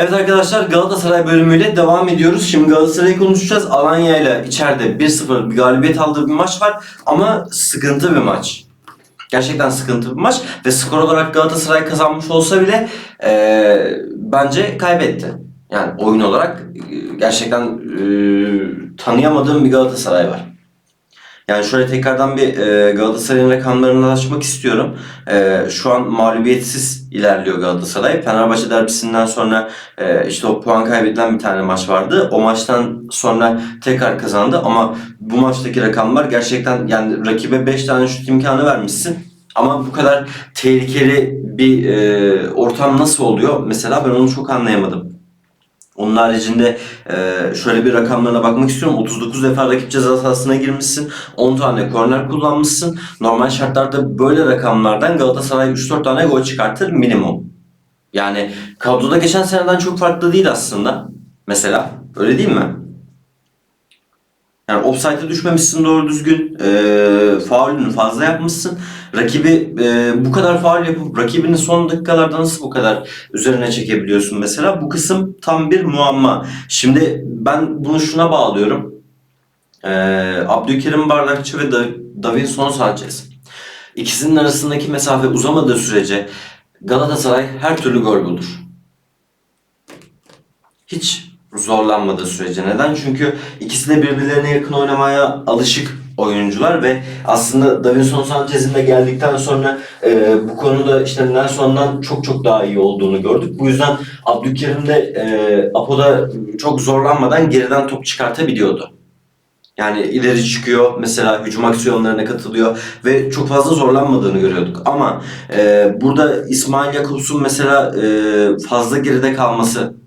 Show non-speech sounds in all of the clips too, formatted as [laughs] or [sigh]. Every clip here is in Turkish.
Evet arkadaşlar Galatasaray bölümüyle devam ediyoruz. Şimdi Galatasaray'ı konuşacağız. Alanya ile içeride 1-0 bir galibiyet aldığı bir maç var ama sıkıntı bir maç. Gerçekten sıkıntı bir maç ve skor olarak Galatasaray kazanmış olsa bile eee, bence kaybetti. Yani oyun olarak eee, gerçekten eee, tanıyamadığım bir Galatasaray var. Yani şöyle tekrardan bir e, Galatasaray'ın rakamlarını açmak istiyorum. E, şu an mağlubiyetsiz ilerliyor Galatasaray. Fenerbahçe derbisinden sonra e, işte o puan kaybedilen bir tane maç vardı. O maçtan sonra tekrar kazandı ama bu maçtaki rakamlar gerçekten yani rakibe 5 tane şut imkanı vermişsin. Ama bu kadar tehlikeli bir e, ortam nasıl oluyor? Mesela ben onu çok anlayamadım. Onun haricinde e, şöyle bir rakamlarına bakmak istiyorum. 39 defa rakip ceza sahasına girmişsin. 10 tane korner kullanmışsın. Normal şartlarda böyle rakamlardan Galatasaray 3-4 tane gol çıkartır minimum. Yani kadroda geçen seneden çok farklı değil aslında. Mesela öyle değil mi? Yani offside'e düşmemişsin doğru düzgün. E, faulünü fazla yapmışsın. Rakibi e, bu kadar faul yapıp rakibini son dakikalarda nasıl bu kadar üzerine çekebiliyorsun mesela? Bu kısım tam bir muamma. Şimdi ben bunu şuna bağlıyorum. E, Abdülkerim Bardakçı ve da Davinson Sanchez. İkisinin arasındaki mesafe uzamadığı sürece Galatasaray her türlü gol bulur. Hiç zorlanmadığı sürece. Neden? Çünkü ikisi de birbirlerine yakın oynamaya alışık oyuncular ve aslında Davinson Sanchez'in de geldikten sonra e, bu konuda işte Nelson'dan çok çok daha iyi olduğunu gördük. Bu yüzden Abdülkerim de e, Apo'da çok zorlanmadan geriden top çıkartabiliyordu. Yani ileri çıkıyor mesela hücum aksiyonlarına katılıyor ve çok fazla zorlanmadığını görüyorduk. Ama e, burada İsmail Yakups'un mesela e, fazla geride kalması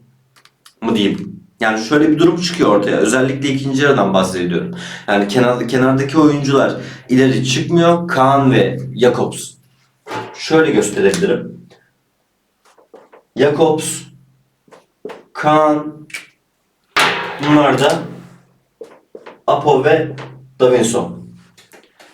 mı diyeyim? Yani şöyle bir durum çıkıyor ortaya. Özellikle ikinci yarıdan bahsediyorum. Yani kenar, kenardaki oyuncular ileri çıkmıyor. Kaan ve Jakobs. Şöyle gösterebilirim. Jakobs, Kaan, bunlar da Apo ve Davinson.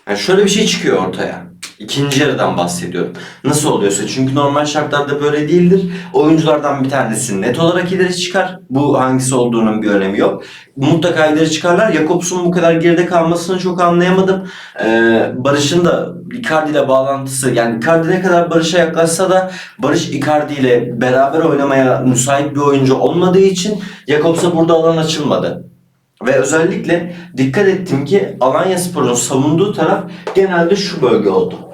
Yani şöyle bir şey çıkıyor ortaya. İkinci yarıdan bahsediyorum. Nasıl oluyorsa çünkü normal şartlarda böyle değildir. Oyunculardan bir tanesi net olarak ileri çıkar. Bu hangisi olduğunun bir önemi yok. Mutlaka ileri çıkarlar. Jakobs'un bu kadar geride kalmasını çok anlayamadım. Ee, Barış'ın da Icardi ile bağlantısı yani Icardi ne kadar Barış'a yaklaşsa da Barış Icardi ile beraber oynamaya müsait bir oyuncu olmadığı için Jakobs'a burada alan açılmadı. Ve özellikle dikkat ettim ki Alanya Spor'un savunduğu taraf genelde şu bölge oldu.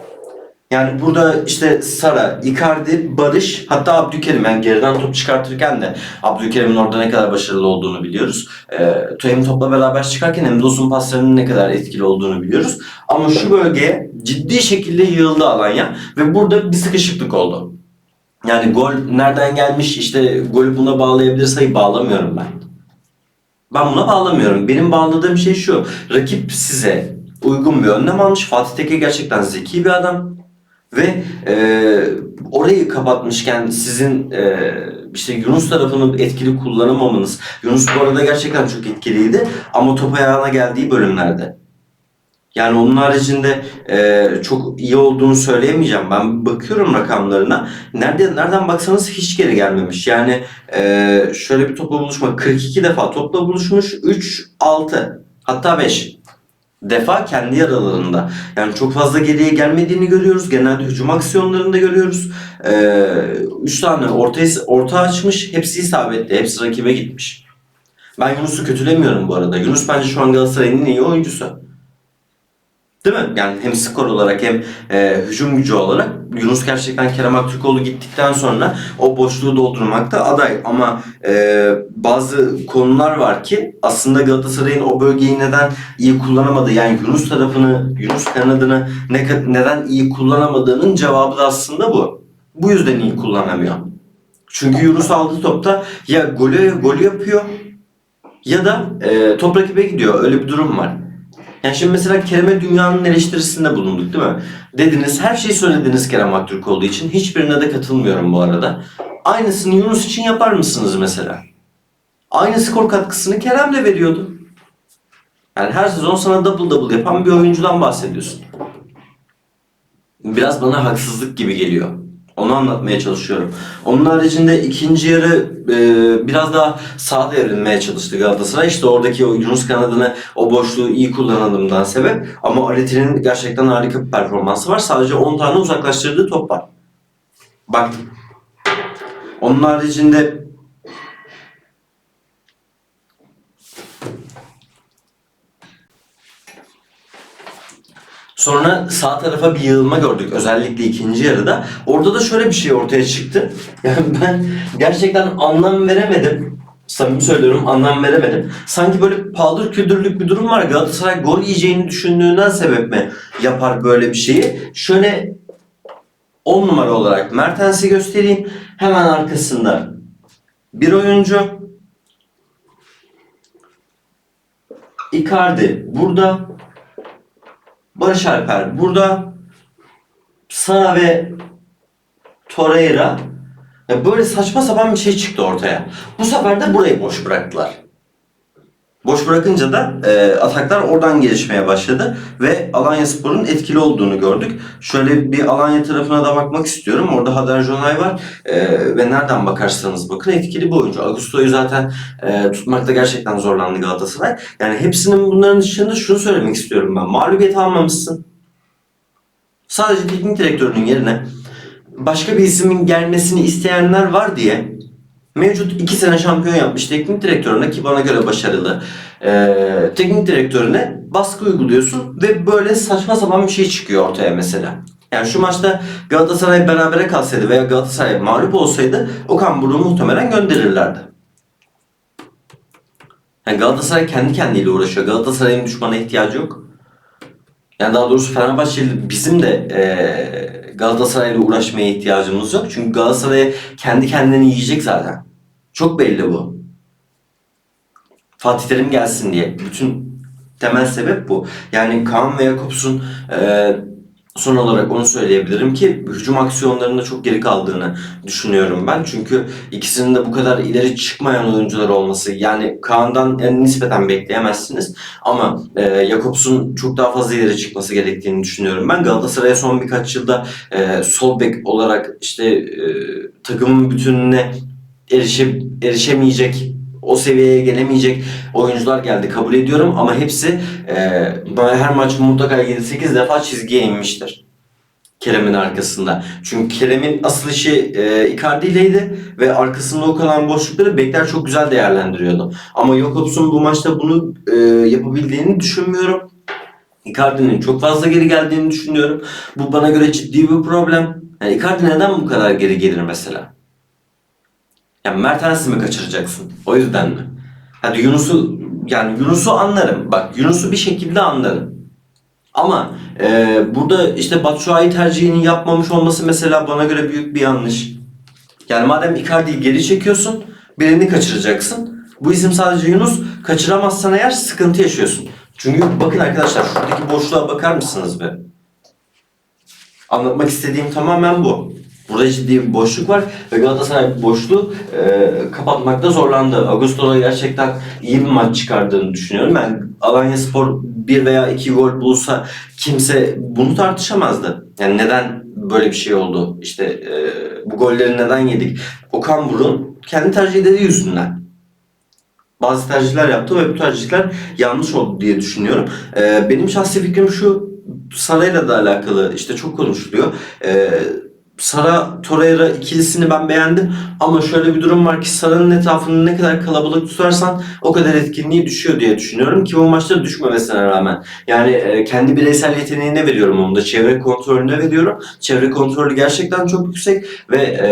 Yani burada işte Sara, Icardi, Barış hatta Abdülkerim yani geriden top çıkartırken de Abdülkerim'in orada ne kadar başarılı olduğunu biliyoruz. Ee, hem topla beraber çıkarken hem de uzun paslarının ne kadar etkili olduğunu biliyoruz. Ama şu bölgeye ciddi şekilde yığıldı Alanya ve burada bir sıkışıklık oldu. Yani gol nereden gelmiş işte golü buna bağlayabilir sayı bağlamıyorum ben. Ben buna bağlamıyorum. Benim bağladığım şey şu. Rakip size uygun bir önlem almış. Fatih Tekke gerçekten zeki bir adam. Ve e, orayı kapatmışken sizin e, işte Yunus tarafını etkili kullanamamanız. Yunus bu arada gerçekten çok etkiliydi. Ama top ayağına geldiği bölümlerde. Yani onun haricinde e, çok iyi olduğunu söyleyemeyeceğim. Ben bakıyorum rakamlarına. Nerede, nereden baksanız hiç geri gelmemiş. Yani e, şöyle bir topla buluşma. 42 defa topla buluşmuş. 3, 6 hatta 5 defa kendi yaralarında. Yani çok fazla geriye gelmediğini görüyoruz. Genelde hücum aksiyonlarında görüyoruz. 3 tane orta, orta açmış. Hepsi isabetli. Hepsi rakibe gitmiş. Ben Yunus'u kötülemiyorum bu arada. Yunus bence şu an Galatasaray'ın en iyi oyuncusu. Değil mi? Yani hem skor olarak hem e, hücum gücü olarak Yunus gerçekten Kerem Aktürkoğlu gittikten sonra o boşluğu doldurmakta aday. Ama e, bazı konular var ki aslında Galatasaray'ın o bölgeyi neden iyi kullanamadığı yani Yunus tarafını, Yunus kanadını ne, neden iyi kullanamadığının cevabı da aslında bu. Bu yüzden iyi kullanamıyor. Çünkü Yunus aldığı topta ya golü, golü yapıyor ya da e, top rakibe gidiyor. Öyle bir durum var. Yani şimdi mesela Kerem'e dünyanın eleştirisinde bulunduk değil mi? Dediniz her şeyi söylediniz Kerem Aktürkoğlu için. Hiçbirine de katılmıyorum bu arada. Aynısını Yunus için yapar mısınız mesela? Aynı skor katkısını Kerem de veriyordu. Yani her sezon sana double double yapan bir oyuncudan bahsediyorsun. Biraz bana haksızlık gibi geliyor. Onu anlatmaya çalışıyorum. Onun haricinde ikinci yarı e, biraz daha sağa devrilmeye çalıştı Galatasaray. İşte oradaki o Yunus kanadını, o boşluğu iyi kullanalımdan sebep. Ama Aretti'nin gerçekten harika bir performansı var. Sadece 10 tane uzaklaştırdığı top var. Baktım. Onun haricinde Sonra sağ tarafa bir yığılma gördük özellikle ikinci yarıda. Orada da şöyle bir şey ortaya çıktı. [laughs] Yani ben gerçekten anlam veremedim. Samimi söylüyorum anlam veremedim. Sanki böyle paldır küldürlük bir durum var. Galatasaray gol yiyeceğini düşündüğünden sebep mi yapar böyle bir şeyi? Şöyle 10 numara olarak Mertens'i göstereyim. Hemen arkasında bir oyuncu. Icardi burada. Barış Alper burada. Sara ve Torreira. Böyle saçma sapan bir şey çıktı ortaya. Bu sefer de burayı boş bıraktılar. Boş bırakınca da e, ataklar oradan gelişmeye başladı ve Alanya Spor'un etkili olduğunu gördük. Şöyle bir Alanya tarafına da bakmak istiyorum. Orada Hader Jonay var e, ve nereden bakarsanız bakın etkili bir oyuncu. Augusto'yu zaten e, tutmakta gerçekten zorlandı Galatasaray. Yani hepsinin bunların dışında şunu söylemek istiyorum ben. Mağlubiyet almamışsın. Sadece teknik direktörünün yerine başka bir ismin gelmesini isteyenler var diye mevcut iki sene şampiyon yapmış teknik direktörüne ki bana göre başarılı eee, teknik direktörüne baskı uyguluyorsun ve böyle saçma sapan bir şey çıkıyor ortaya mesela. Yani şu maçta Galatasaray berabere kalsaydı veya Galatasaray mağlup olsaydı Okan Buruk'u muhtemelen gönderirlerdi. Yani Galatasaray kendi kendiyle uğraşıyor. Galatasaray'ın düşmana ihtiyacı yok. Yani daha doğrusu Fenerbahçeli bizim de eee Galatasaray'la uğraşmaya ihtiyacımız yok. Çünkü Galatasaray kendi kendini yiyecek zaten. Çok belli bu. Fatih Terim gelsin diye. Bütün temel sebep bu. Yani Kaan ve Jakobs'un eee son olarak onu söyleyebilirim ki hücum aksiyonlarında çok geri kaldığını düşünüyorum ben. Çünkü ikisinin de bu kadar ileri çıkmayan oyuncular olması yani Kaan'dan yani nispeten bekleyemezsiniz ama e, Jakobs'un çok daha fazla ileri çıkması gerektiğini düşünüyorum. Ben Galatasaray'a son birkaç yılda e, sol bek olarak işte e, takımın bütününe erişe, erişemeyecek o seviyeye gelemeyecek oyuncular geldi kabul ediyorum ama hepsi e, her maç mutlaka 7-8 defa çizgiye inmiştir. Kerem'in arkasında. Çünkü Kerem'in asıl işi e, Icardi ileydi ve arkasında o kalan boşlukları bekler çok güzel değerlendiriyordu. Ama Jakobs'un bu maçta bunu e, yapabildiğini düşünmüyorum. Icardi'nin çok fazla geri geldiğini düşünüyorum. Bu bana göre ciddi bir problem. Yani Icardi neden bu kadar geri gelir mesela? Yani Mertens'i mi kaçıracaksın? O yüzden mi? Hadi Yunus'u yani Yunus'u anlarım. Bak Yunus'u bir şekilde anlarım. Ama e, burada işte Batshuayi tercihini yapmamış olması mesela bana göre büyük bir yanlış. Yani madem Icardi'yi geri çekiyorsun, birini kaçıracaksın. Bu isim sadece Yunus. Kaçıramazsan eğer sıkıntı yaşıyorsun. Çünkü bakın arkadaşlar şuradaki boşluğa bakar mısınız be? Anlatmak istediğim tamamen bu. Burada ciddi bir boşluk var ve Galatasaray boşluğu e, kapatmakta zorlandı. Augusto'da gerçekten iyi bir maç çıkardığını düşünüyorum. Ben Alanya Spor bir veya iki gol bulsa kimse bunu tartışamazdı. Yani neden böyle bir şey oldu? İşte e, bu golleri neden yedik? Okan Buruk'un kendi tercihleri yüzünden bazı tercihler yaptı ve bu tercihler yanlış oldu diye düşünüyorum. Ee, benim şahsi fikrim şu Saray'la da alakalı işte çok konuşuluyor. Ee, Sara Torreira ikilisini ben beğendim ama şöyle bir durum var ki Sara'nın etrafını ne kadar kalabalık tutarsan o kadar etkinliği düşüyor diye düşünüyorum ki bu maçta düşmemesine rağmen. Yani e, kendi bireysel yeteneğine veriyorum onu da çevre kontrolüne veriyorum. Çevre kontrolü gerçekten çok yüksek ve e,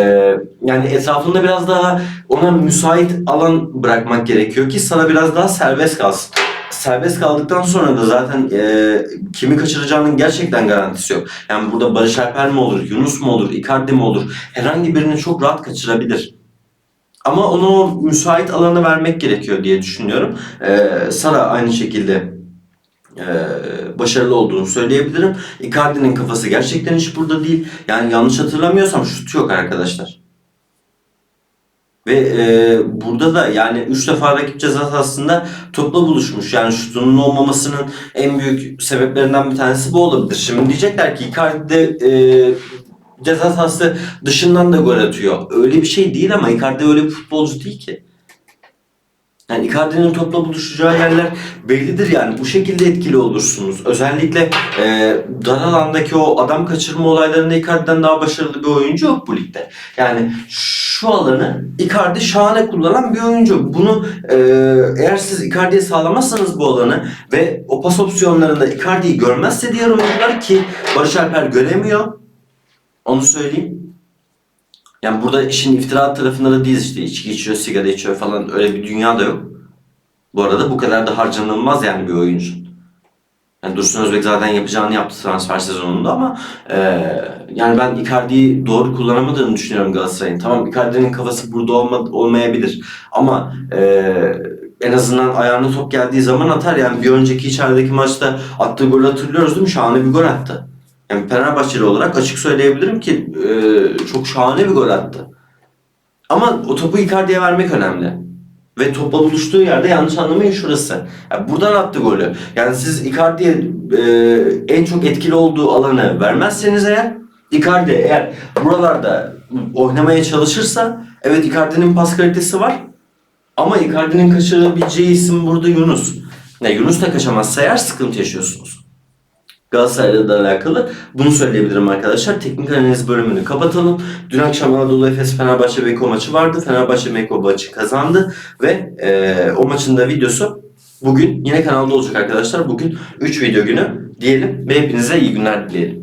yani etrafında biraz daha ona müsait alan bırakmak gerekiyor ki Sara biraz daha serbest kalsın serbest kaldıktan sonra da zaten e, kimi kaçıracağının gerçekten garantisi yok. Yani burada Barış Alper mi olur, Yunus mu olur, Icardi mi olur? Herhangi birini çok rahat kaçırabilir. Ama ona o müsait alanı vermek gerekiyor diye düşünüyorum. E, Sara aynı şekilde e, başarılı olduğunu söyleyebilirim. Icardi'nin kafası gerçekten hiç burada değil. Yani yanlış hatırlamıyorsam şut yok arkadaşlar. Ve e, burada da yani 3 defa rakip ceza sahasında topla buluşmuş. Yani şutunun olmamasının en büyük sebeplerinden bir tanesi bu olabilir. Şimdi diyecekler ki Icardi'de e, ceza sahası dışından da gol atıyor. Öyle bir şey değil ama Icardi öyle bir futbolcu değil ki. Yani Icardi'nin topla buluşacağı yerler bellidir yani. Bu şekilde etkili olursunuz. Özellikle e, dar alandaki o adam kaçırma olaylarında Icardi'den daha başarılı bir oyuncu yok bu ligde. Yani şu alanı Icardi şahane kullanan bir oyuncu. Bunu e, eğer siz Icardi'ye sağlamazsanız bu alanı ve o pas opsiyonlarında Icardi'yi görmezse diğer oyuncular ki Barış Alper göremiyor. Onu söyleyeyim. Yani burada işin iftira tarafında da değiliz işte içki içiyor, sigara içiyor falan öyle bir dünya da yok. Bu arada bu kadar da harcanılmaz yani bir oyuncu. Yani Dursun Özbek zaten yapacağını yaptı transfer sezonunda ama e, yani ben Icardi'yi doğru kullanamadığını düşünüyorum Galatasaray'ın. Tamam Icardi'nin kafası burada olma, olmayabilir ama e, en azından ayağına top geldiği zaman atar. Yani bir önceki içerideki maçta attığı golü hatırlıyoruz değil mi? Şahane bir gol attı. Yani Fenerbahçeli olarak açık söyleyebilirim ki e, çok şahane bir gol attı. Ama o topu Icardi'ye vermek önemli. Ve topla buluştuğu yerde yanlış anlamayın şurası. Yani buradan attı golü. Yani siz Icardi'ye e, en çok etkili olduğu alanı vermezseniz eğer Icardi eğer buralarda oynamaya çalışırsa evet Icardi'nin pas kalitesi var. Ama Icardi'nin kaçırabileceği isim burada Yunus. Ne Yunus da kaçamazsa eğer sıkıntı yaşıyorsunuz. Galatasaray'la da alakalı bunu söyleyebilirim arkadaşlar. Teknik analiz bölümünü kapatalım. Dün akşam Anadolu Efes Fenerbahçe Beko maçı vardı. Fenerbahçe Beko maçı kazandı ve e, o maçın da videosu bugün yine kanalda olacak arkadaşlar. Bugün 3 video günü diyelim ve hepinize iyi günler dileyelim.